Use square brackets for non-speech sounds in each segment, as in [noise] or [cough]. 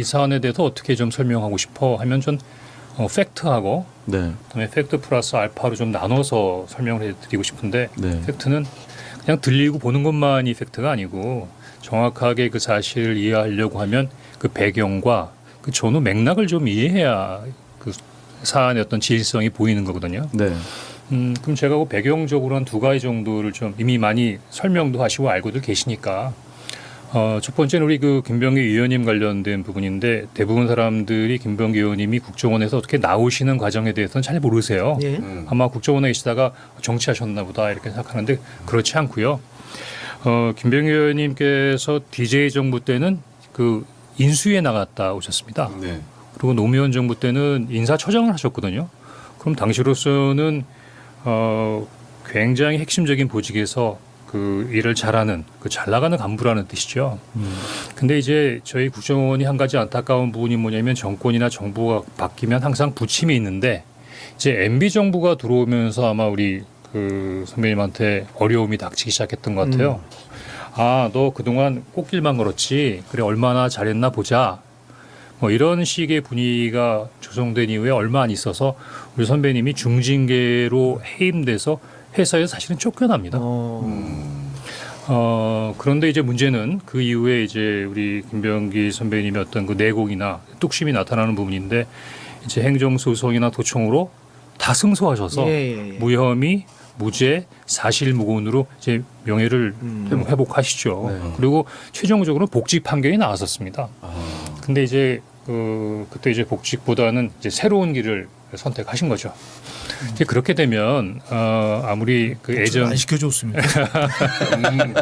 이 사안에 대해서 어떻게 좀 설명하고 싶어 하면 전 어, 팩트하고 네. 그다음에 팩트 플러스 알파로 좀 나눠서 설명을 해드리고 싶은데 네. 팩트는 그냥 들리고 보는 것만이 팩트가 아니고 정확하게 그 사실을 이해하려고 하면 그 배경과 그 전후 맥락을 좀 이해해야 그 사안의 어떤 진실성이 보이는 거거든요. 네. 음, 그럼 제가 그 배경적으로 한 두 가지 정도를 좀 이미 많이 설명도 하시고 알고들 계시니까 어, 첫 번째는 우리 그 김병기 의원님 관련된 부분인데 대부분 사람들이 김병기 의원님이 국정원에서 어떻게 나오시는 과정에 대해서는 잘 모르세요. 예. 음. 아마 국정원에 계시다가 정치하셨나 보다 이렇게 생각하는데 그렇지 않고요. 어, 김병기 의원님께서 DJ 정부 때는 그 인수위에 나갔다 오셨습니다. 네. 그리고 노무현 정부 때는 인사처장을 하셨거든요. 그럼 당시로서는 어, 굉장히 핵심적인 보직에서 그 일을 잘하는 그 잘 나가는 간부라는 뜻이죠. 근데 이제 저희 국정원이 한 가지 안타까운 부분이 뭐냐면 정권이나 정부가 바뀌면 항상 부침이 있는데 이제 MB 정부가 들어오면서 아마 우리 그 선배님한테 어려움이 닥치기 시작했던 것 같아요. 아, 너 그동안 꽃길만 걸었지. 그래, 얼마나 잘했나 보자. 뭐 이런 식의 분위기가 조성된 이후에 얼마 안 있어서 우리 선배님이 중징계로 해임돼서 회사에서 사실은 쫓겨납니다. 어. 어, 그런데 이제 문제는 그 이후에 이제 우리 김병기 선배님의 어떤 그 내공이나 뚝심이 나타나는 부분인데 이제 행정소송이나 도청으로 다 승소하셔서 예, 예, 예. 무혐의, 무죄, 사실무근으로 이제 명예를 음. 회복하시죠. 네. 그리고 최종적으로 복직 판결이 나왔었습니다. 아. 근데 이제 그 그때 이제 복직보다는 이제 새로운 길을 선택하신 거죠. 이제 그렇게 되면 어 아무리 그 애정 안 시켜줬습니다. [laughs] 음,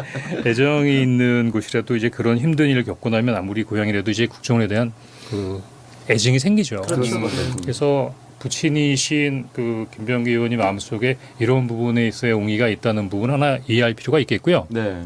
애정이 있는 곳이라도 이제 그런 힘든 일을 겪고 나면 아무리 고향이라도 이제 국정원에 대한 그 애증이 생기죠. 그렇죠. 그래서 부친이신 그 김병기 의원님 마음속에 이런 부분에 있어야 옹의가 있다는 부분 하나 이해할 필요가 있겠고요. 네.